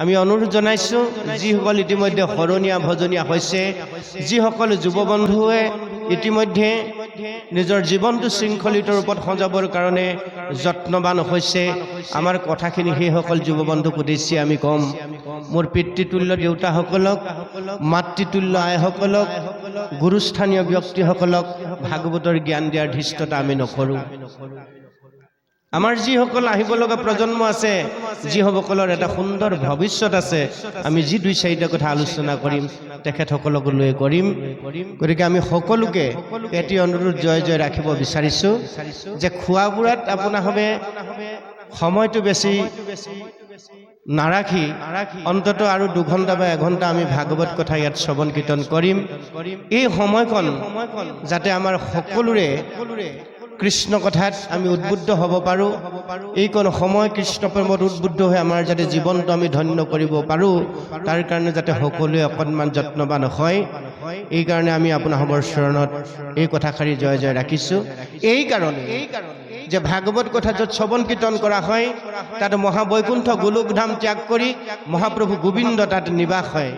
আমি অনুৰোধ জনাইছোঁ, যিসকল ইতিমধ্যে শৰণীয়া ভজনীয়া হৈছে, যিসকল যুৱ বন্ধুৱে ইতিমধ্যে নিজৰ জীৱনটো শৃংখলিত ৰূপত সজাবৰ কাৰণে যত্নবান হৈছে। আমাৰ কথাখিনি সেইসকল যুৱ বন্ধুক উদ্দেশ্যে আমি ক'ম। মোৰ পিতৃতুল্য দেউতাসকলক, মাতৃতুল্য আইসকলক, গুৰুস্থানীয় ব্যক্তিসকলক ভাগৱতৰ জ্ঞান দিয়াৰ ধৃষ্টতা আমি নকৰোঁ। আমাৰ যিসকল আহিব লগা প্ৰজন্ম আছে, যিসকলৰ এটা সুন্দৰ ভৱিষ্যত আছে, আমি যি দুই চাৰিটা কথা আলোচনা কৰিম, তেখেতসকলক লৈ কৰিম। গতিকে আমি সকলোকে এটি অনুৰোধ জয় জয় ৰাখিব বিচাৰিছোঁ যে খোৱা বোৱাত আপোনাৰভাৱে সময়টো বেছি নাৰাখি, অন্তত আৰু দুঘণ্টা বা এঘণ্টা আমি ভাগৱত কথা ইয়াত শ্ৰৱণ কীৰ্তন কৰিম। এই সময়কণ যাতে আমাৰ সকলোৰে কৃষ্ণ কথাত আমি উদ্বুদ্ধ হ'ব পাৰোঁ। এইকণ সময় কৃষ্ণ প্ৰেমত উদ্বুদ্ধ হৈ আমাৰ যাতে জীৱনটো আমি ধন্য কৰিব পাৰোঁ, তাৰ কাৰণে যাতে সকলোৱে অকণমান যত্নবান হয়। এইকাৰণে আমি আপোনাসৱৰ চৰণত এই কথাষাৰি জয় জয় ৰাখিছোঁ। এইকাৰণে যে ভাগৱত কথা য'ত শ্ৰৱণ কীৰ্তন কৰা হয়, তাত মহাবৈকুণ্ঠ গোলোকধাম ত্যাগ কৰি মহাপ্ৰভু গোবিন্দ তাত নিবাস হয়।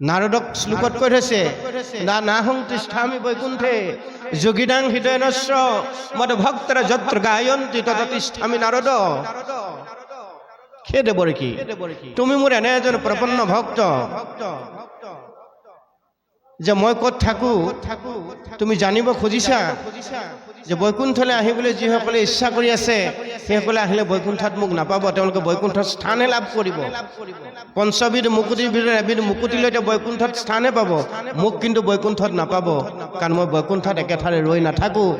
নাৰদক শ্লোকত কৈ থৈছে না নাহং তিষ্ঠামি বৈকুণ্ঠে যোগিনাং হৃদয় নশ্ৰ মদ ভক্তরা যত্র গায়ন্তী তত তিষ্ঠামি নারদ। খেদে দেৱৰ কি? তুমি মোৰ এনে এজন প্ৰপন্ন ভক্ত। যে মই ক'ত থাকো? তুমি জানিব খুজিছা? যে বৈকুণ্ঠলৈ আহিবলৈ যিসকলে ইচ্ছা কৰি আছে, সেইসকলে আহিলে বৈকুণ্ঠত মোক নাপাব। তেওঁলোকে বৈকুণ্ঠত স্থানহে লাভ কৰিব। পঞ্চবিধ মুকুতিৰ ভিতৰত এবিধ মুকুতি লৈ তেওঁ বৈকুণ্ঠত স্থানহে পাব। মোক কিন্তু বৈকুণ্ঠত নাপাব, কাৰণ মই বৈকুণ্ঠত একেঠাৰে ৰৈ নাথাকোঁ।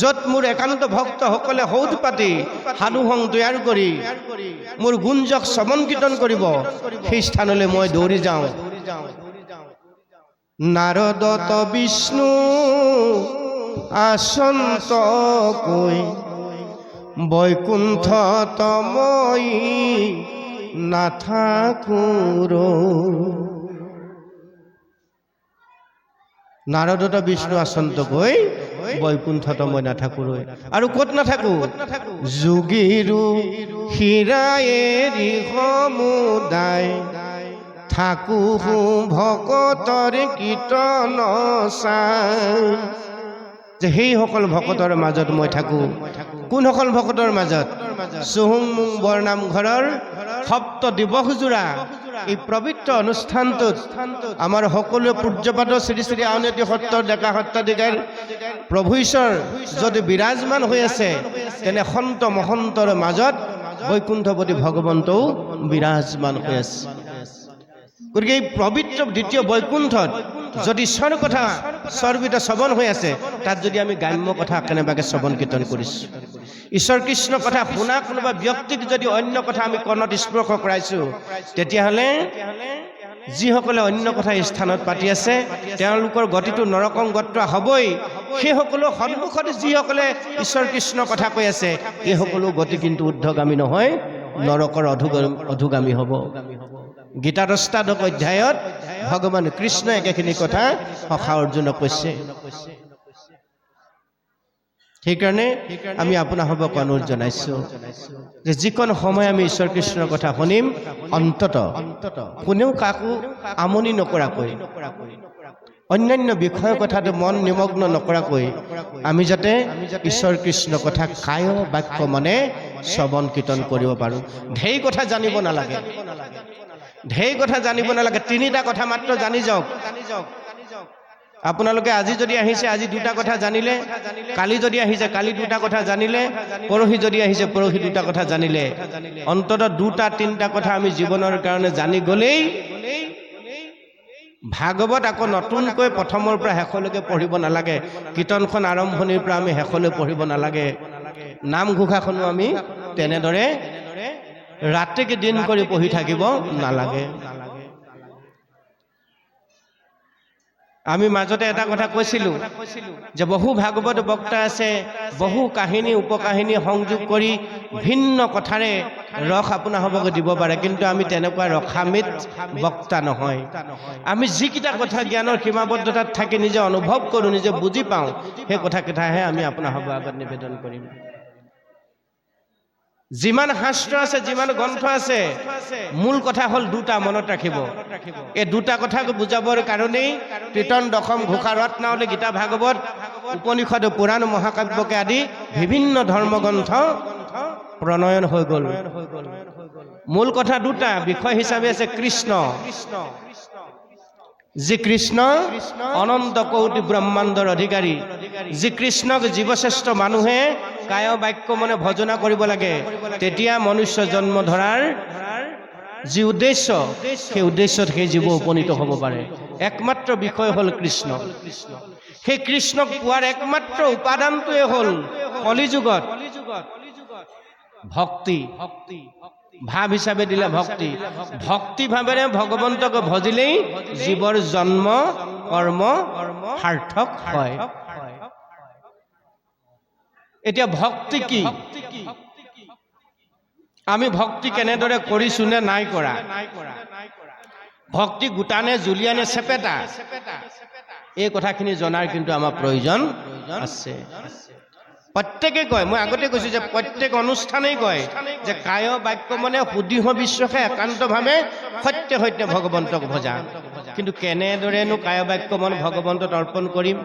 য'ত মোৰ একান্ত ভক্তসকলে সৌধ পাতি, সাধুসং তৈয়াৰ কৰি, মোৰ গুঞ্জক শ্ৰৱণ কীৰ্তন কৰিব, সেই স্থানলৈ মই দৌৰি যাওঁ। নাৰদত বিষ্ণু, আসন্ত কৈ বৈকুণ্ঠ তমই নাথাকুৰ নাৰদত বিষ্ণু, আসন্ত কৈ বৈকুণ্ঠত মই নাথাকোঁ আৰু ক'ত নাথাকো? যোগীৰো হীৰায়েৰি সমুদায়। থাকো ভকতৰ কীৰ্তন যে সেইসকল ভকতৰ মাজত মই থাকোঁ। কোনসকল ভকতৰ মাজত? চুহুং মুং বৰনাম ঘৰৰ সপ্ত দিৱসজোৰা এই পবিত্ৰ অনুষ্ঠানটোত আমাৰ সকলোৱে পূজ্যপাত শ্ৰী শ্ৰী আউনীতি সত্ৰ ডেকা সত্ৰাধিকাৰ প্ৰভু ঈশ্বৰ যদি বিৰাজমান হৈ আছে, তেনে সন্ত মহন্তৰ মাজত বৈকুণ্ঠপতি ভগৱন্তও বিৰাজমান হৈ আছে। গতিকে এই পবিত্ৰ দ্বিতীয় বৈকুণ্ঠত যদি ঈশ্বৰ কথা স্বৰবিত শ্ৰৱণ হৈ আছে, তাত যদি আমি গ্ৰাম্য কথা কেনেবাকৈ শ্ৰৱণ কীৰ্তন কৰিছোঁ। ঈশ্বৰ কৃষ্ণ কথা শুনা কোনোবা ব্যক্তিক যদি অন্য কথা আমি কৰ্ণত স্পৰ্শ কৰাইছোঁ, তেতিয়াহ'লে যিসকলে অন্য কথা স্থানত পাতি আছে, তেওঁলোকৰ গতিটো নৰকং গত্ৰ হ'বই। সেইসকলৰ সন্মুখত যিসকলে ঈশ্বৰ কৃষ্ণ কথা কৈ আছে এই সকলো গতি কিন্তু ঊৰ্ধগামী নহয়, নৰকৰ অধুগামী হ'ব। গীতা অষ্টাদশ অধ্যায়ত ভগৱান কৃষ্ণ একেখিনি কথা সখা অৰ্জুনক কৈছে। সেইকাৰণে আমি আপোনাসৱক অনুৰোধ জনাইছোঁ যে যিকণ সময় আমি ঈশ্বৰ কৃষ্ণৰ কথা শুনিম, অন্তত কোনেও কাকো আমনি নকৰাকৈ অন্যান্য বিষয়ৰ কথাটো মন নিমগ্ন নকৰাকৈ আমি যাতে ঈশ্বৰ কৃষ্ণ কথা কায় বাক্য মানে শ্ৰৱণ কীৰ্তন কৰিব পাৰোঁ। ঢেৰ কথা জানিব নালাগে। ঢেৰ কথা জানিব নালাগে। তিনিটা কথা মাত্ৰ জানি যাওক। আপোনালোকে আজি যদি আহিছে, আজি দুটা কথা জানিলে, কালি যদি আহিছে, কালি দুটা কথা জানিলে, পৰহি যদি আহিছে, পৰহি দুটা কথা জানিলে। অন্তত দুটা, তিনিটা কথা আমি জীৱনৰ কাৰণে জানি গ'লেই ভাগৱত আকৌ নতুনকৈ প্ৰথমৰ পৰা শেষলৈকে পঢ়িব নালাগে। কীৰ্তনখন আৰম্ভণিৰ পৰা আমি শেষলৈ পঢ়িব নালাগে। নামঘোষাখনো আমি তেনেদৰে ৰাতিকে দিন কৰি পঢ়ি থাকিব নালাগে। আমি মাজতে এটা কথা কৈছিলোঁ যে বহু ভাগৱত বক্তা আছে, বহু কাহিনী, উপকাহিনী সংযোগ কৰি ভিন্ন কথাৰে ৰস আপোনাৰ সবকে দিব পাৰে, কিন্তু আমি তেনেকুৱা ৰসামিত বক্তা নহয়। আমি যিকেইটা কথা জ্ঞানৰ সীমাবদ্ধতাত থাকি নিজে অনুভৱ কৰোঁ, নিজে বুজি পাওঁ, সেই কথাকেইটাহে আমি আপোনাৰ সবৰ আগত নিবেদন কৰিম। যিমান শাস্ত্ৰ আছে, যিমান গ্ৰন্থ আছে, মূল কথা হ'ল দুটা মনত ৰাখিব। এই দুটা কথাক বুজাবৰ কাৰণেই কীৰ্তন, দশম ঘোষা ৰত্নাৱলী গীতা, ভাগৱত, উপনিষদ, পুৰাণ, মহাকাব্যকে আদি বিভিন্ন ধৰ্মগ্ৰন্থ প্ৰণয়ন হৈ গ'ল। মূল কথা দুটা, বিষয় হিচাপে আছে কৃষ্ণ। যি কৃষ্ণ, অনন্ত কৌটি ব্ৰহ্মাণ্ডৰ অধিকাৰী। যি কৃষ্ণক জীৱশ্ৰেষ্ঠ মানুহে কায় বাক্য মানে ভজনা কৰিব লাগে। তেতিয়া মনুষ্য জন্ম ধৰাৰ যি উদ্দেশ্য, সেই উদ্দেশ্যত সেই জীৱ উপনীত হ'ব পাৰে। একমাত্ৰ বিষয় হ'ল কৃষ্ণ। সেই কৃষ্ণক পোৱাৰ একমাত্ৰ উপাদানটোৱে হ'ল কলিযুগত ভক্তি। ভাৱ হিচাপে দিলে ভক্তি। ভক্তি ভাৱেৰে ভগৱন্তক ভজিলেই জীৱৰ জন্ম, কৰ্ম, সাৰ্থক হয়। এতিয়া ভক্তি কি? আমি ভক্তি কেনেদৰে কৰিছো নে নাই কৰা? ভক্তি গোটা নে জুলীয়া চেপেটা? এই কথাখিনি জনাৰ কিন্তু আমাৰ প্ৰয়োজন আছে। প্ৰত্যেকে কয় মই আগতে কৈছোঁ যে প্ৰত্যেক অনুষ্ঠানেই কয় যে কায় বাক্য মানে সুদৃঢ় বিশ্বাসে একান্তভাৱে সত্য সত্য ভগৱন্তক ভজা। কিন্তু কেনেদৰেনো কায় বাক্য মন ভগৱন্তত অৰ্পণ কৰিম?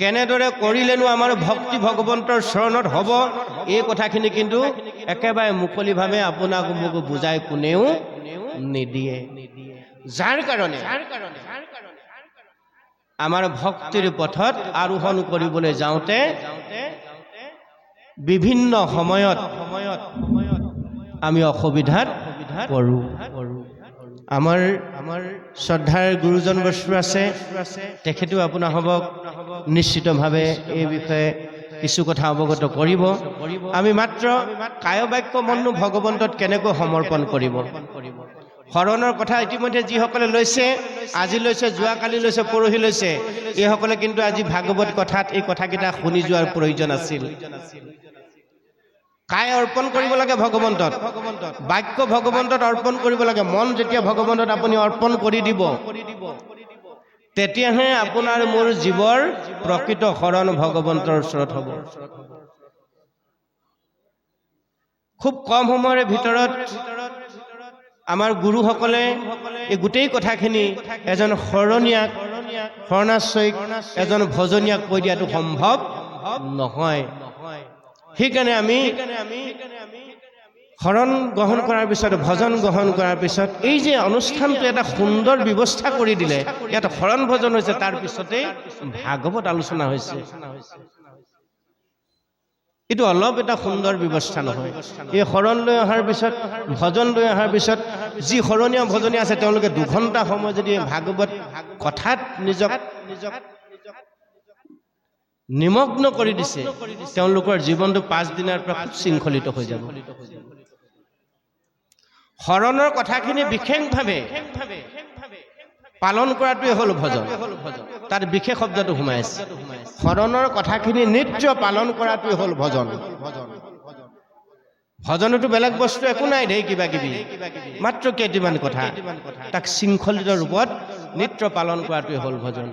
কেনেদৰে কৰিলেনো আমাৰ ভক্তি ভগৱন্তৰ চৰণত হ'ব? এই কথাখিনি কিন্তু একেবাৰে মুকলিভাৱে আপোনাক মোক বুজাই কোনেও নিদিয়ে। যাৰ কাৰণে আমাৰ ভক্তিৰ পথত আৰোহণ কৰিবলৈ যাওঁতে বিভিন্ন সময়ত সময়ত আমি অসুবিধাত পৰোঁ। আমাৰ আমাৰ শ্ৰদ্ধাৰ গুৰুজন বস্তু আছে আপোনাৰ হ'বক নিশ্চিতভাৱে এই বিষয়ে কিছু কথা অৱগত কৰিব। আমি মাত্ৰ কায় বাক্য মনো ভগৱন্তত কেনেকৈ সমৰ্পণ কৰিব? শৰণৰ কথা ইতিমধ্যে যিসকলে লৈছে, আজি লৈছে, যোৱাকালি লৈছে, পৰহি লৈছে, এইসকলে কিন্তু আজি ভাগৱত কথাত এই কথাকেইটা শুনি যোৱাৰ প্ৰয়োজন আছিল। কাই অৰ্পণ কৰিব লাগে ভগৱন্তত? বাক্য ভগৱন্তত অৰ্পণ কৰিব লাগে। মন যেতিয়া ভগৱন্তত আপুনি অৰ্পণ কৰি দিব, তেতিয়াহে আপোনাৰ মোৰ জীৱৰ প্ৰকৃত শৰণ ভগৱন্তৰ ওচৰত হ'ব। খুব কম সময়ৰ ভিতৰত আমাৰ গুৰুসকলে এই গোটেই কথাখিনি এজন শৰণীয়াক, শৰণাশ্ৰয়িক, এজন ভজনীয়াক কৈ দিয়াটো সম্ভৱ নহয়। সেইকাৰণে আমি শৰণ গ্ৰহণ কৰাৰ পিছত, ভজন গ্ৰহণ কৰাৰ পিছত, এই যে অনুষ্ঠানটো এটা সুন্দৰ ব্যৱস্থা কৰি দিলে, ইয়াত শৰণ ভজন হৈছে, তাৰ পিছতেই ভাগৱত আলোচনা হৈছে। এইটো অলপ এটা সুন্দৰ ব্যৱস্থা নহয়। এই শৰণ লৈ অহাৰ পিছত, ভজন লৈ অহাৰ পিছত, যি শৰণীয় ভজনীয় আছে, তেওঁলোকে দুঘণ্টা সময় যদি ভাগৱত কথাত নিজক নিজক নিমগ্ন কৰি দিছে তেওঁলোকৰ জীৱনটো পাঁচদিনৰ পৰা খুব শৃংখলিত হৈ যাব। শৰণৰ কথাখিনি বিশেষভাৱে পালন কৰাটোৱে হ'ল ভজন। তাত বিশেষ শব্দটো সোমাই আছে। শৰণৰ কথাখিনি নিত্য পালন কৰাটোৱে হ'ল ভজন। ভজনতো বেলেগ বস্তু একো নাই ঢেৰ কিবা কিবি মাত্ৰ কেইটিমান কথা। তাক শৃংখলিত ৰূপত নিত্য পালন কৰাটোৱে হ'ল ভজন।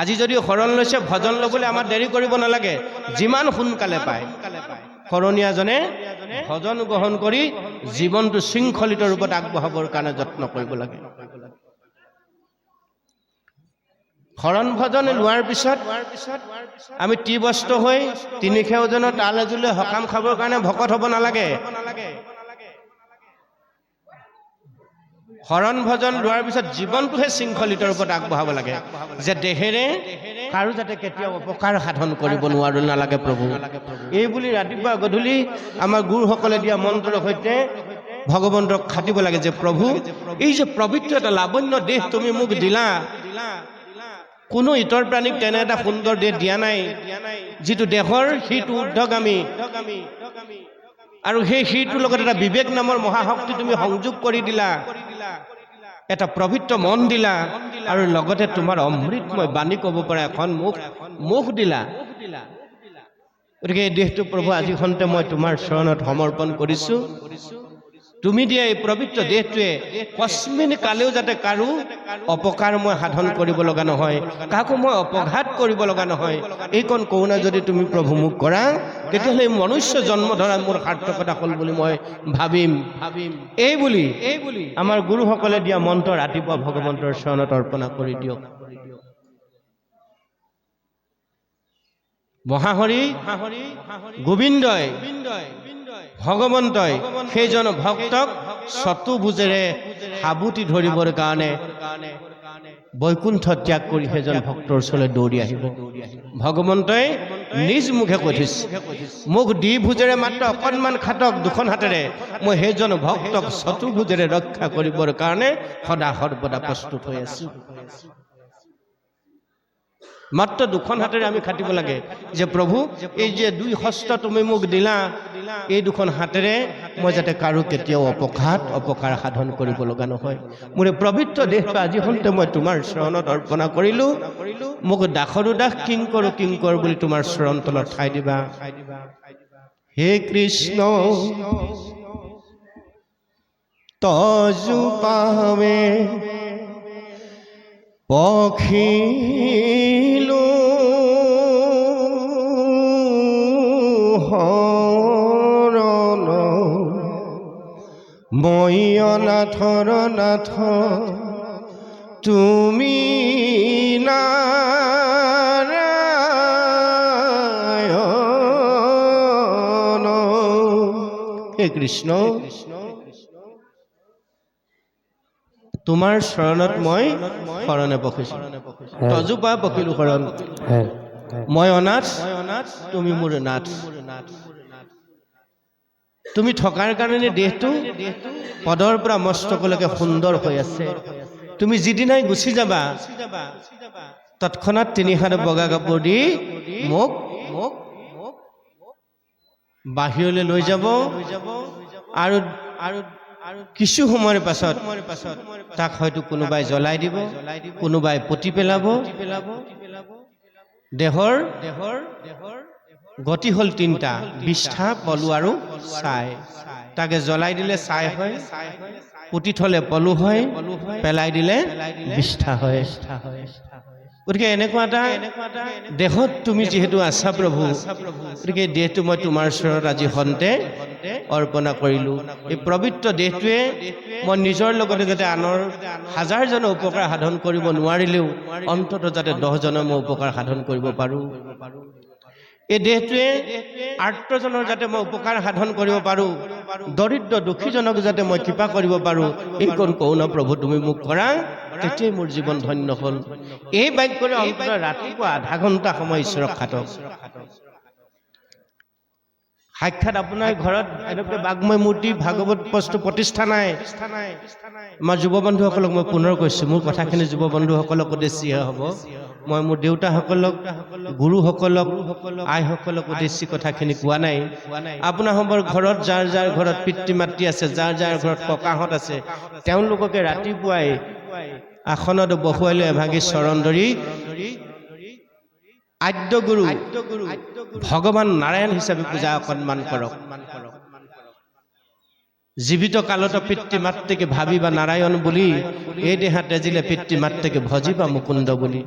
আজি যদি শৰণ লৈছে, ভজন ল'বলৈ আমাৰ দেৰি কৰিব নালাগে, যিমান সোনকালে পায়। শৰণীয়াজনে ভজন গ্ৰহণ কৰি জীৱনটো শৃংখলিত ৰূপত আগবঢ়াবৰ কাৰণে যত্ন কৰিব লাগে। শৰণ ভজন লোৱাৰ পিছত আমি ত্ৰিবস্ত হৈ তিনি সেউজনৰ তাল এজুলে সকাম খাবৰ কাৰণে ভকত হ'ব নালাগে। শৰণ ভজন লোৱাৰ পিছত জীৱনটোহে শৃংখলিত ৰূপত আগবঢ়াব লাগে। যে দেহেৰে কাৰো যাতে কেতিয়াও অপকাৰ সাধন কৰিব নোৱাৰো, নালাগে প্ৰভু। এই বুলি ৰাতিপুৱা গধূলি আমাৰ গুৰুসকলে দিয়া মন্ত্ৰৰ সৈতে ভগৱন্তক খাটিব লাগে যে, প্ৰভু, এই যে পবিত্ৰ এটা লাৱণ্য দেহ তুমি মোক দিলা, কোনো ইতৰ প্ৰাণীক তেনে এটা সুন্দৰ দেহ দিয়া নাই, যিটো দেহৰ সেইটো ঊৰ্ধগামী আৰু সেই শিৰটোৰ লগত এটা বিবেক নামৰ মহাশক্তি তুমি সংযোগ কৰি দিলা। এটা পবিত্ৰ মন দিলা আৰু লগতে তোমাৰ অমৃতময় বাণী ক'ব পৰা এখন মুখ মুখ দিলা। গতিকে এই দেহটো প্ৰভু আজি খন্তে মই তোমাৰ চৰণত সমৰ্পণ কৰিছোঁ। তুমি দিয়া এই পবিত্ৰ দেহটোৱে কস্মিন কালেও যাতে কাৰো অপকাৰ মই সাধন কৰিব লগা নহয়, কাকো মই অপঘাত কৰিব লগা নহয়। এইকণ কৰোণা যদি তুমি প্ৰভু মোক কৰা, তেতিয়াহ'লে মনুষ্য জন্ম ধৰা মোৰ সাৰ্থকতা হ'ল বুলি মই ভাবিম। ভাবিম এই বুলি এই বুলি আমাৰ গুৰুসকলে দিয়া মন্ত্ৰ ৰাতিপুৱা ভগৱন্তৰ চৰণত অৰ্পণা কৰি দিয়ক। মহাহৰি, গোবিন্দই ভগৱন্তই সেইজন ভক্তক চতুভুজেৰে সাবুতি ধৰিবৰ কাৰণে বৈকুণ্ঠ ত্যাগ কৰি সেইজন ভক্তৰ ওচৰলৈ দৌৰি আহিব। ভগৱন্তই নিজ মুখে কৈ থৈছে, মোক দ্বিভুজেৰে মাত্ৰ অকণমান খাটক দুখন হাতেৰে মই সেইজন ভক্তক চতুৰ্ভুজেৰে ৰক্ষা কৰিবৰ কাৰণে সদা সৰ্বদা প্ৰস্তুত হৈ আছোঁ। মাত্ৰ দুখন হাতেৰে আমি খাটিব লাগে। যে প্ৰভু এই যে দুই হস্ত তুমি মোক দিলা, এই দুখন হাতেৰে মই যাতে কাৰো কেতিয়াও অপঘাত, অপকাৰ সাধন কৰিব লগা নহয়। মোৰ পবিত্ৰ দেহটো আজি হওঁতে মই তোমাৰ চৰণত অৰ্পণা কৰিলোঁ। মোক দাসৰো দাস কিং কৰোঁ কিং কৰ বুলি তোমাৰ চৰণ তলত ঠাই দিবা। হে কৃষ্ণ, তজু পাৱে পখিলো মই অনাথৰ নাথ তুমি নাৰায়ণ হে কৃষ্ণ। তোমাৰ শৰণত মই শৰণে পখিছোঁ তজোপা পখিলো শৰণ মই অনাথ তুমি মোৰ নাথ তুমি থকাৰ কাৰণে দেহটো পদৰ পৰা মস্তকলৈকে সুন্দৰ হৈ আছে। তুমি যিদিনাই গুচি যাবা, তৎক্ষণাত তিনিহাত বগা কাপোৰ দি মোক মোক বাহিৰলৈ লৈ যাব আৰু আৰু কিছু সময়ৰ পাছত তাক হয়তো কোনোবাই জ্বলাই দিব, কোনোবাই পুতি পেলাব। দেহৰ দেহৰ দেহৰ গতি হ'ল তিনিটা, বিষ্ঠা, পলু আৰু ছাই। তাকে জ্বলাই দিলে ছাই হয়, পুতি থলে পলু হয়, পেলাই দিলে বিষ্ঠা হয়। গতিকে এনেকুৱা এটা দেহত তুমি যিহেতু আছা প্ৰভু, গতিকে দেহটো মই তোমাৰ ওচৰত আজি সন্তে অৰ্পণা কৰিলোঁ। এই পবিত্ৰ দেহটোৱে মই নিজৰ লগতে যাতে আনৰ হাজাৰজনৰ উপকাৰ সাধন কৰিব নোৱাৰিলেও অন্ততঃ যাতে দহজনৰ মই উপকাৰ সাধন কৰিব পাৰোঁ। এই দেহটোৱে আৰ্তজনৰ যাতে মই উপকাৰ সাধন কৰিব পাৰোঁ, দৰিদ্ৰ দুখীজনক যাতে মই কৃপা কৰিব পাৰোঁ এইকণ কৰোণা প্ৰভু, তুমি মোক কৰা, তেতিয়াই মোৰ জীৱন ধন্য হ'ল। এই বাক্যৰে অন্তত ৰাতিপুৱা আধা ঘণ্টা সময় ঈশ্বৰক খাটক সাক্ষাৎ আপোনাৰ ঘৰত এনেকৈ বাঘময় মূৰ্তি ভাগৱত বস্তু প্ৰতিষ্ঠা নাই। আমাৰ যুৱ বন্ধুসকলক মই পুনৰ কৈছোঁ মোৰ কথাখিনি যুৱ বন্ধুসকলক উদ্দেশ্যিহে হ'ব। মই মোৰ দেউতাসকলক গুৰুসকলক আইসকলক উদ্দেশ্যি কথাখিনি কোৱা নাই। আপোনাসমৰ ঘৰত যাৰ যাৰ ঘৰত পিতৃ মাতৃ আছে যাৰ যাৰ ঘৰত ককাহঁত আছে তেওঁলোককে ৰাতিপুৱাই আসনত বহুৱাই লৈ এভাগি চৰণ ধৰি আদ্য গুৰু ভগৱান নাৰায়ণ হিচাপে পূজা অকণমান কৰক জীৱিত কালত পিতৃ মাতৃকে ভাবিবা নাৰায়ণ বুলি, এই দেহা তেজিলে পিতৃ মাতৃকে ভজিবা মুকুন্দ বুলি।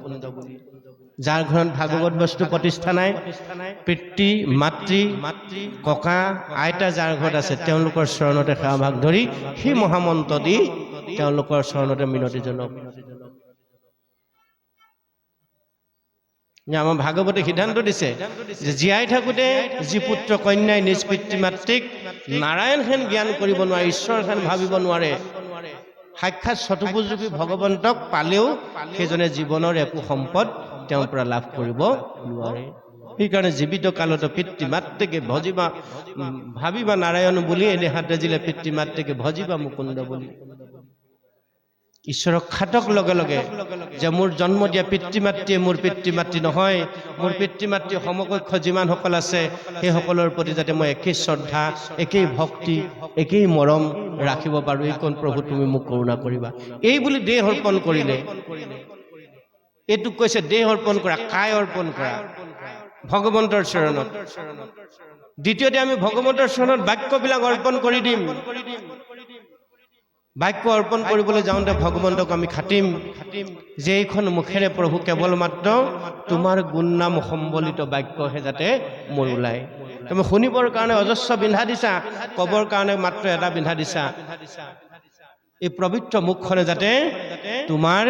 যাৰ ঘৰত ভাগৱত বস্তু প্ৰতিষ্ঠা নাই, পিতৃ, মাতৃ মাতৃ ককা, আইতা যাৰ ঘৰত আছে, তেওঁলোকৰ চৰণতে সেৱাভাগ ধৰি সেই মহামন্ত্ৰ দি তেওঁলোকৰ চৰণতে মিনতি জনাওক। যে আমাৰ ভাগৱতে সিদ্ধান্ত দিছে যে জীয়াই থাকোঁতে যি পুত্ৰ কন্যাই নিজ পিতৃ মাতৃক নাৰায়ণ হেন জ্ঞান কৰিব নোৱাৰে, ঈশ্বৰ হেন ভাবিব নোৱাৰে, সাক্ষাৎ চতুৰ্ভুজৰূপী ভগৱন্তক পালেও সেইজনে জীৱনৰ একো সম্পদ তেওঁৰ পৰা লাভ কৰিব নোৱাৰে। সেইকাৰণে জীৱিত কালত পিতৃ মাতৃকে ভজিবা ভাবিবা নাৰায়ণ বুলি এনে হাতে জিলে পিতৃ মাতৃকে ভজিবা মুকুন্দ বুলি। ঈশ্বৰক খাটক লগে লগে যে মোৰ জন্ম দিয়া পিতৃ মাতৃয়ে মোৰ পিতৃ মাতৃ নহয়, মোৰ পিতৃ মাতৃ সমকক্ষ যিমানসকল আছে সেইসকলৰ প্ৰতি যাতে মই একেই শ্ৰদ্ধা, একেই ভক্তি, একেই মৰম ৰাখিব পাৰোঁ এইকণ প্ৰভু তুমি মোক কৰোণা কৰিবা। এই বুলি দেহ অৰ্পণ কৰিলে, এইটোক কৈছে দেহ অৰ্পণ কৰা, কায় অৰ্পণ কৰা, ভগৱন্তৰ চৰণত। দ্বিতীয়তে আমি ভগৱন্তৰ চৰণত বাক্যবিলাক অৰ্পণ কৰি দিম। বাক্য অৰ্পণ কৰিবলৈ যাওঁতে ভগৱন্তক আমি খাটিম যে এইখন মুখেৰে প্ৰভু কেৱল মাত্ৰ তোমাৰ গুণনাম সম্বলিত বাক্যহে যাতে মোৰ ওলায়। তুমি শুনিবৰ কাৰণে অজস্ৰ বিন্ধা দিছা ক'বৰ কাৰণে মাত্ৰ এটা বিন্ধা দিছা। এই পবিত্ৰ মুখখনে যাতে তোমাৰ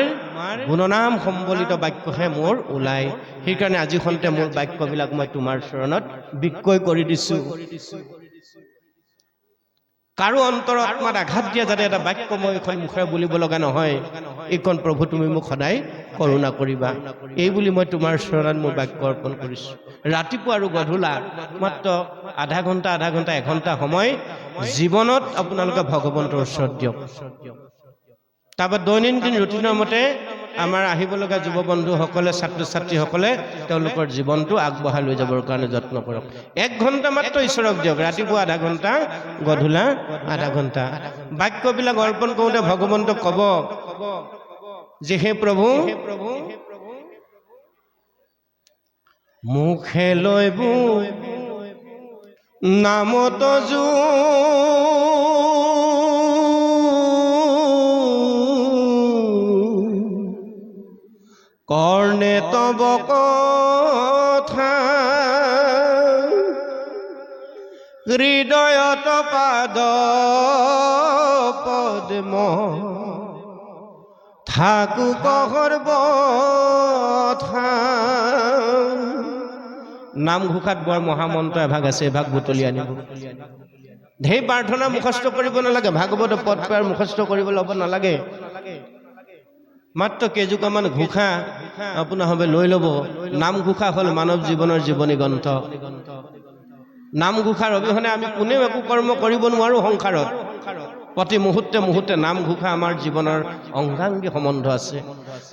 গুণনাম সম্বলিত বাক্যহে মোৰ ওলায়। সেইকাৰণে আজি খন্তে মোৰ বাক্যবিলাক মই তোমাৰ চৰণত বিক্ৰয় কৰি দিছোঁ। কাৰো অন্তৰ আত্মাত আঘাত দিয়া যাতে এটা বাক্য মই মুখেৰে বুলিব লগা নহয়, এইখন প্ৰভু তুমি মোক সদায় কৰোণা কৰিবা। এই বুলি মই তোমাৰ চৰণত মোৰ বাক্য অৰ্পণ কৰিছোঁ। ৰাতিপুৱা আৰু গধূলা, মাত্ৰ আধা ঘণ্টা আধা ঘণ্টা, এঘণ্টা সময় জীৱনত আপোনালোকে ভগৱন্তৰ ওচৰত দিয়ক। তাৰপৰা দৈনন্দিন ৰুটিনৰ মতে আমাৰ আহিব লগা যুৱ বন্ধুসকলে ছাত্ৰ ছাত্ৰীসকলে তেওঁলোকৰ জীৱনটো আগবঢ়াই লৈ যাবৰ কাৰণে যত্ন কৰক। এক ঘণ্টা মাত্ৰ ঈশ্বৰক দিয়ক, ৰাতিপুৱা আধা ঘণ্টা, গধূলা আধা ঘণ্টা। বাক্যবিলাক অৰ্পণ কৰোঁতে ভগৱন্তক ক'ব যে হে প্ৰভু, মুখে লৈ নামত জু কৰ্ণে তব কথা। হৃদয়ত পাদ পদ্ম। থাকু কহৰ্ব নামঘোষাত বৰ মহামন্ত্ৰ এভাগ আছে, এভাগ বুটলি আনিব। ঢেৰ প্ৰাৰ্থনা মুখস্থ কৰিব নালাগে, ভাগৱত পদ পাৰ মুখস্থ কৰিব ল'ব নালাগে। মাত্ৰ কেইজোপামান ঘোষা আপোনাৰ লৈ ল'ব। নামঘোষা হ'ল মানৱ জীৱনৰ জীৱনী গ্ৰন্থ। নামঘোষাৰ অবিহনে আমি কোনেও একো কৰ্ম কৰিব নোৱাৰোঁ সংসাৰত। প্ৰতি মুহূৰ্তে মুহূৰ্তে নামঘোষা আমাৰ জীৱনৰ অংগাংগী সম্বন্ধ আছে।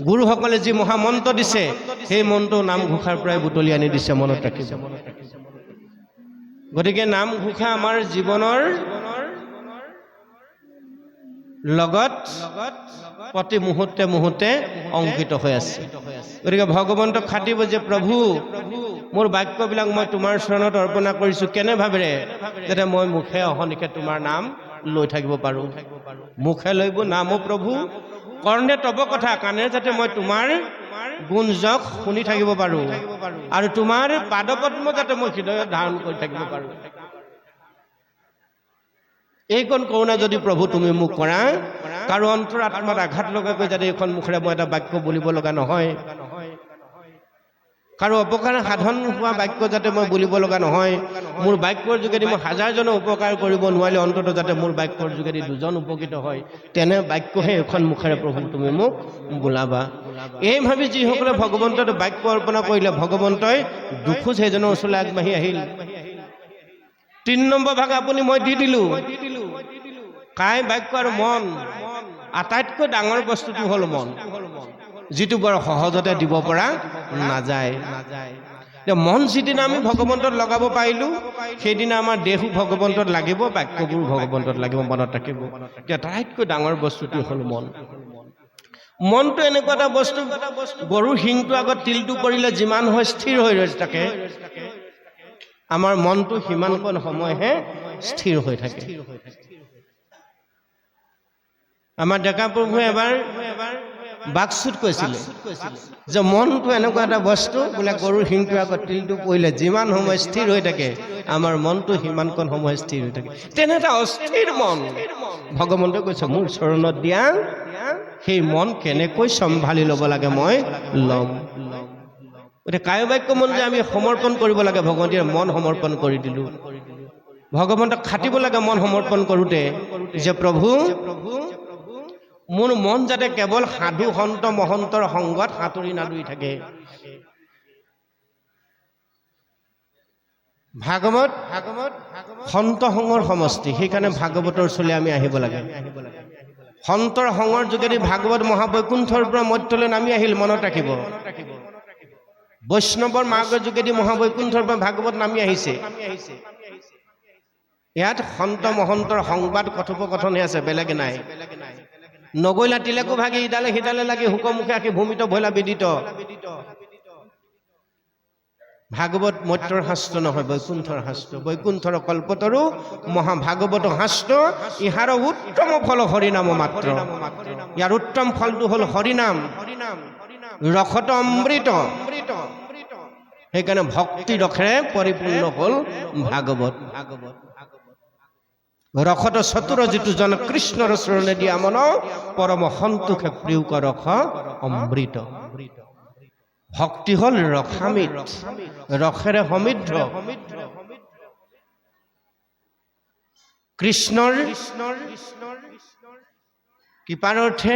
গুৰুসকলে যি মহামন্ত্ৰ দিছে, সেই মন্ত্ৰ নামঘোষাৰ পৰাই বুটলি আনি দিছে, মনত ৰাখিব। গতিকে নামঘোষা আমাৰ জীৱনৰ লগত প্ৰতি মুহূৰ্তে মুহূৰ্তে অংকিত হৈ আছে। গতিকে ভগৱন্তক খাটিব যে, প্ৰভু, মোৰ বাক্যবিলাক মই তোমাৰ চৰণত অৰ্পণা কৰিছোঁ, কেনে ভাৱেৰে যাতে মই মুখে অহনিশে তোমাৰ নাম লৈ থাকিব পাৰোঁ? মুখে লৈব নাম প্ৰভু, কৰ্ণে তব কথা, কাণেৰে যাতে মই তোমাৰ গুণ যক শুনি থাকিব পাৰোঁ আৰু তোমাৰ পাদপদ্ম যাতে মই হৃদয়ত ধাৰণ কৰি থাকিব পাৰোঁ। এইকণ কৰোণা যদি প্ৰভু তুমি মোক কৰা, কাৰো অন্তৰ আত্মাত আঘাত লগাকৈ যাতে এইখন মুখেৰে মই এটা বাক্য বুলিব লগা নহয়, কাৰো অপকাৰ সাধন হোৱা বাক্য যাতে মই বুলিব লগা নহয়, মোৰ বাক্যৰ যোগেদি মই হাজাৰজনক উপকাৰ কৰিব নোৱাৰিলে অন্তত যাতে মোৰ বাক্যৰ যোগেদি দুজন উপকৃত হয়, তেনে বাক্যহে এইখন মুখেৰে প্ৰভু তুমি মোক বোলাবা। এই ভাবি যিসকলে ভগৱন্তত বাক্য অৰ্পণা কৰিলে, ভগৱন্তই দুখোজ সেইজনৰ ওচৰলৈ আগবাঢ়ি আহিল। তিনি নম্বৰ ভাগ আপুনি মই দি দিলোঁ। কাই বাক্য আৰু মন আটাইতকৈ ডাঙৰ বস্তুটো হ'ল মন। যিটো বৰ সহজতে দিব পৰা নাযায়। মন যিদিনা আমি ভগৱন্তত লগাব পাৰিলোঁ, সেইদিনা আমাৰ দেহো ভগৱন্তত লাগিব, বাক্যবোৰ ভগৱন্তত লাগিব, মনত এতিয়া আটাইতকৈ ডাঙৰ বস্তুটো হ'ল মন। মনটো এনেকুৱা এটা বস্তু, গৰুৰ শিংটো আগত তিলটো পৰিলে যিমান হয় স্থিৰ হৈ থাকে, আমাৰ মনটো সিমানকণ সময়হে স্থিৰ হৈ থাকে। আমাৰ ডেকা প্ৰভুৱে এবাৰ বাকচুত কৈছিলে যে মনটো এনেকুৱা এটা বস্তু, বোলে গৰুৰ শিংটো আগত তিলটো পৰিলে, যিমান সময় স্থিৰ হৈ থাকে, আমাৰ মনটো সিমানকণ সময় স্থিৰ হৈ থাকে। তেনে এটা অস্থিৰ মন। ভগৱন্তই কৈছে, মোৰ চৰণত দিয়া, সেই মন কেনেকৈ চম্ভালি ল'ব লাগে মই ল'ম। গতিকে কায় বাক্য মন যে আমি সমৰ্পণ কৰিব লাগে ভগৱন্তীৰ মন সমৰ্পণ কৰি দিলোঁ। ভগৱন্তক খাটিব লাগে মন সমৰ্পণ কৰোঁতে যে, প্ৰভু মোৰ মন যাতে কেৱল সাধু সন্ত মহন্তৰ সংগত সাঁতুৰি নাদুৰি থাকে। ভাগৱত ভাগৱত সন্ত সংগৰ সমষ্টি, সেইকাৰণে ভাগৱতৰ চলি আমি আহিব লাগে। সন্তৰ সংগৰ যোগেদি ভাগৱত মহাবৈকুণ্ঠৰ পৰা মধ্যলৈ নামি আহিল, মনত ৰাখিব। বৈষ্ণৱৰ মাৰ্গৰ যোগেদি মহাবৈকুণ্ঠৰ পৰা ভাগৱত নামি আহিছে। ইয়াত সন্ত মহন্তৰ সংবাদ কথোপকথনহে আছে, বেলেগ নাই। নগৈলা তিলেকো ভাগি ইডালে সিডালে লাগি হুকমুখে আঁকি ভূমিত ভৈলা বিদিত। ভাগৱত মৈত্ৰৰ শাস্ত্ৰ নহয়, বৈকুণ্ঠৰ শাস্ত্ৰ বৈকুণ্ঠৰ কল্পতৰু মহাভাগৱত শাস্ত্ৰ ইহাৰ উত্তম ফল হৰিনাম মাত্ৰ। ইয়াৰ উত্তম ফলটো হ'ল হৰিনাম। ৰসত অমৃত। সেইকাৰণে ভক্তি ৰসেৰে পৰিপূৰ্ণ হ'ল ভাগৱত। ৰসত চতুৰ যিটো জন কৃষ্ণৰ চৰণে দিয়া মন, পৰম সন্তোষে প্ৰিয়ক ৰস অমৃত। ভক্তি হ'ল ৰসামিত, ৰসেৰে সমৃদ্ধ। কৃষ্ণৰ কৃপাৰ অৰ্থে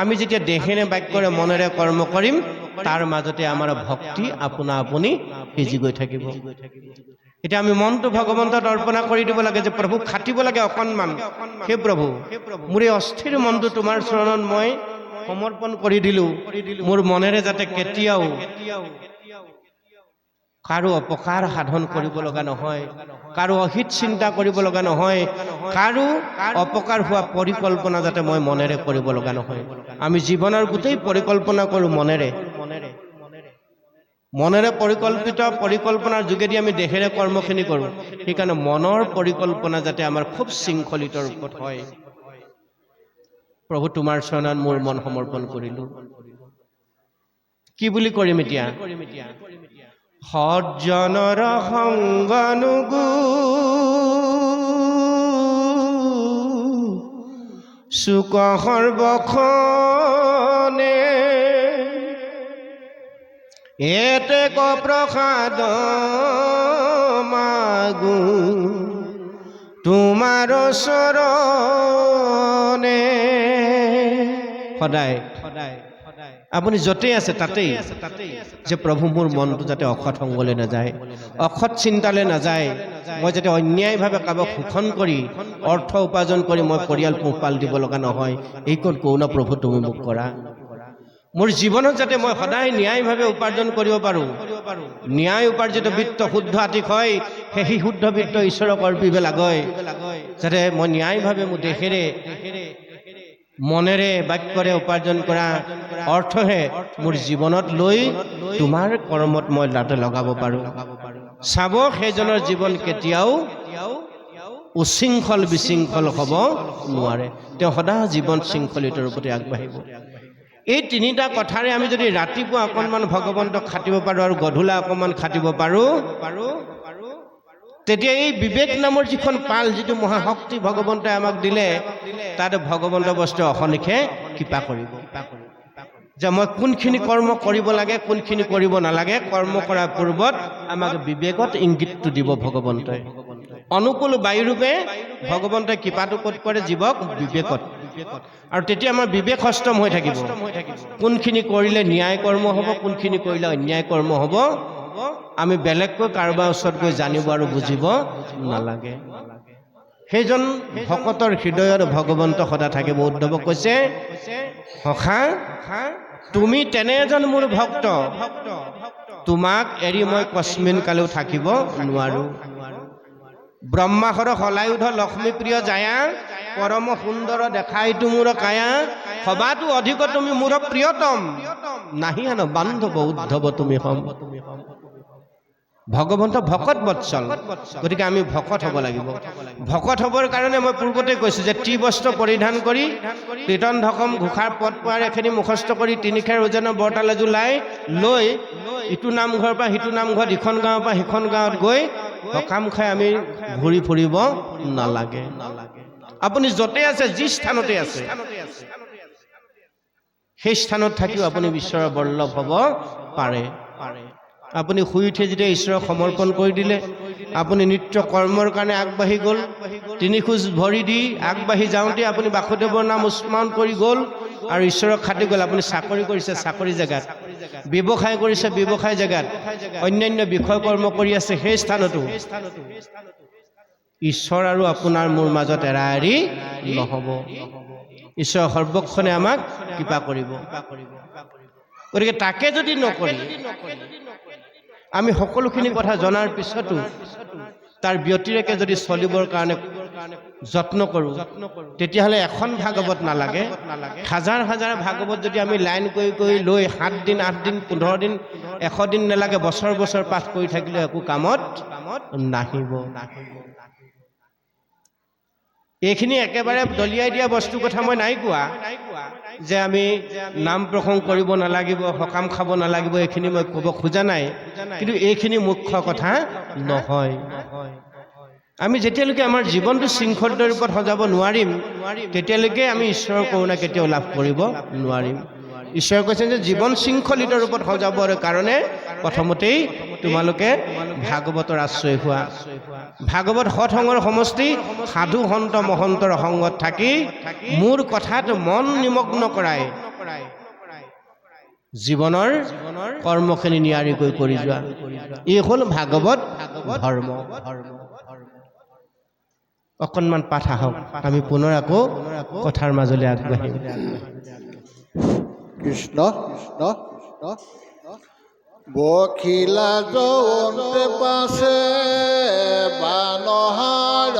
আমি যেতিয়া দেহেৰে বাক্যৰে মনেৰে কৰ্ম কৰিম, তাৰ মাজতে আমাৰ ভক্তি আপোনা আপুনি সিজি গৈ থাকিব। এতিয়া আমি মনটো ভগৱন্তত অৰ্পণা কৰি দিব লাগে যে প্ৰভু, খাটিব লাগে অকণমান হে প্ৰভু, মোৰ এই অস্থিৰ মনটো তোমাৰ চৰণত মই সমৰ্পণ কৰি দিলোঁ। মোৰ মনেৰে যাতে কেতিয়াও কাৰো অপকাৰ সাধন কৰিব লগা নহয়, কাৰো অহিত চিন্তা কৰিব লগা নহয়, কাৰো অপকাৰ হোৱা পৰিকল্পনা যাতে মই মনেৰে কৰিব লগা নহয়। আমি জীৱনৰ গোটেই পৰিকল্পনা কৰোঁ মনেৰে। মনেৰে পৰিকল্পিত পৰিকল্পনাৰ যোগেদি আমি দেহেৰে কৰ্মখিনি কৰোঁ। সেইকাৰণে মনৰ পৰিকল্পনা যাতে আমাৰ খুব শৃংখলিত ৰূপত হয়। প্ৰভু, তোমাৰ চৰণত মোৰ মন সমৰ্পণ কৰিলোঁ। কি বুলি কৰিম এতিয়া? সজ্জনৰ সংগনুগু চুক সৰ্বখনে এতে ক প্ৰসাদ মাগু। তোমাৰ চৰণে সদায়। আপুনি য'তেই আছে তাতেই যে প্ৰভু মোৰ মনটো যাতে অসৎ সংগলৈ নাযায় অসৎ চিন্তালৈ নাযায়, মই যাতে অন্যায়ভাৱে কাৰোবাক শোষণ কৰি, অৰ্থ উপাৰ্জন কৰি মই পৰিয়াল পোহপাল দিব লগা নহয় এইকণ কৰোণা প্ৰভু তুমি মোক কৰা? মোৰ জীৱনত যাতে মই সদায় ন্যায়ভাৱে উপাৰ্জন কৰিব পাৰোঁ, ন্যায় উপাৰ্জিত বৃত্ত শুদ্ধ আতিক হয় সেই শুদ্ধ বৃত্ত ঈশ্বৰক অৰ্পিব লাগয়, যাতে মই ন্যায়ভাৱে মোৰ দেশেৰে মনেৰে বাক্যৰে উপাৰ্জন কৰা অৰ্থহে মোৰ জীৱনত লৈ তোমাৰ কৰ্মত মই তাতে লগাব পাৰোঁ। চাব সেইজনৰ জীৱন কেতিয়াও উশৃংখল বিশৃংখল হ'ব নোৱাৰে। তেওঁ সদায় জীৱন শৃংখলিত ৰূপতে আগবাঢ়িব। এই তিনিটা কথাৰে আমি যদি ৰাতিপুৱা অকণমান ভগৱন্তক খাটিব পাৰোঁ আৰু গধূলা অকণমান খাটিব পাৰোঁ তেতিয়া এই বিবেক নামৰ যিখন পাল, যিটো মহাশক্তি ভগৱন্তই আমাক দিলে, তাতে ভগৱন্ত বস্তুৱে অশনিশে কৃপা কৰিব। যে মই কোনখিনি কৰ্ম কৰিব লাগে, কোনখিনি কৰিব নালাগে, কৰ্ম কৰাৰ পূৰ্বত আমাক বিবেকত ইংগিতটো দিব ভগৱন্তই। অনুকূল বায়ুৰূপে ভগৱন্তই কৃপাটো ক'ত কৰে? জীৱক বিবেকত। আৰু তেতিয়া আমাৰ বিবেক সষ্টম হৈ থাকিব। কোনখিনি কৰিলে ন্যায় কৰ্ম হ'ব, কোনখিনি কৰিলে অন্যায় কৰ্ম হ'ব আমি বেলেগকৈ কাৰোবাৰ ওচৰত গৈ জানিব আৰু বুজিব নালাগে। সেইজন ভকতৰ হৃদয়ত ভগৱন্ত সদা থাকিব উদ্ধৱক কৈছে সখা তুমি তেনে এজন মোৰ ভক্ত। তোমাক এৰি মই কস্মিন কালেও থাকিব নোৱাৰো। ব্ৰহ্মাসৰ সলায়ুধ লক্ষ্মীপ্ৰিয় জায়া, পৰম সুন্দৰ দেখাই মোৰ কায়া সবাতো অধিক তুমি মোৰ প্ৰিয়তম। নাহি আন বান্ধৱ উদ্ধৱ তুমি হম। ভগৱন্ত ভকত বৎসল। গতিকে আমি ভকত হ'ব লাগিব। ভকত হ'বৰ কাৰণে মই পূৰ্বতে কৈছোঁ যে ত্ৰিবস্ত্ৰ পৰিধান কৰি কীৰ্তন ধকম ঘোষাৰ পদ পোৱাৰ এখিনি মুখস্থ কৰি তিনিখেৰ ওজনৰ বৰতাল এযোৰ লাই লৈ ইটো নামঘৰৰ পৰা সিটো নামঘৰত ইখন গাঁৱৰ পৰা সিখন গাঁৱত গৈ সকাম খাই আমি ঘূৰি ফুৰিব নালাগে। আপুনি য'তে আছে, যি স্থানতে আছে, সেই স্থানত থাকিও আপুনি ঈশ্বৰৰ বল্লভ হ'ব পাৰে পাৰে। আপুনি শুই উঠি যেতিয়া ঈশ্বৰক সমৰ্পণ কৰি দিলে, আপুনি নিত্য কৰ্মৰ কাৰণে আগবাঢ়ি গ'ল। তিনি খোজ ভৰি দি আগবাঢ়ি যাওঁতে আপুনি বাসুদেৱৰ নাম স্মৰণ কৰি গ'ল আৰু ঈশ্বৰক খাটি গ'ল। আপুনি চাকৰি কৰিছে, চাকৰি জেগাত। ব্যৱসায় কৰিছে, ব্যৱসায় জেগাত। অন্যান্য বিষয় কৰ্ম কৰি আছে, সেই স্থানতো। ঈশ্বৰ আৰু আপোনাৰ মোৰ মাজত এৰা এৰি নহ'ব। ঈশ্বৰৰ সৰ্বক্ষণে আমাক কৃপা কৰিব। গতিকে তাকে যদি নকৰি আমি সকলোখিনি কথা জনাৰ পিছতো তাৰ ব্যতিৰেকে যদি চলিবৰ কাৰণে যত্ন কৰোঁ, তেতিয়াহ'লে এখন ভাগৱত নালাগে। হাজাৰ হাজাৰ ভাগৱত যদি আমি লাইন কৰি কৰি লৈ সাত দিন, আঠ দিন, পোন্ধৰ দিন, এশ দিন নালাগে, বছৰ বছৰ পাঠ কৰি থাকিলে একো কামত নাহিব। এইখিনি একেবাৰে দলিয়াই দিয়া বস্তুৰ কথা মই নাই কোৱা, যে আমি নাম প্ৰসংগ কৰিব নালাগিব, সকাম খাব নালাগিব, এইখিনি মই ক'ব খোজা নাই। কিন্তু এইখিনি মুখ্য কথা নহয়। আমি যেতিয়ালৈকে আমাৰ জীৱনটো শৃংখলিত ৰূপত সজাব নোৱাৰিম, তেতিয়ালৈকে আমি ঈশ্বৰৰ কৰোণা কেতিয়াও লাভ কৰিব নোৱাৰিম। ঈশ্বৰে কৈছে যে জীৱন শৃংখলিত ৰূপত সজাবৰ কাৰণে প্ৰথমতেই তোমালোকে ভাগৱতৰ আশ্ৰয় হোৱা। ভাগৱত সৎসংগৰ সমষ্টি, সাধু সন্ত মহন্তৰ সংগত থাকি মোৰ কথাত মন নিমগ্ন কৰাই। জীৱনৰ কৰ্মখিনি নিয়াৰিকৈ কৰি যোৱা। এই হ'ল ভাগৱত ধৰ্ম। অকণমান পাঠ আহক, আমি পুনৰ আকৌ কথাৰ মাজলৈ আগবাঢ়িম। কৃষ্ণ কৃষ্ণ বখিলা যৌন পাশে বানহার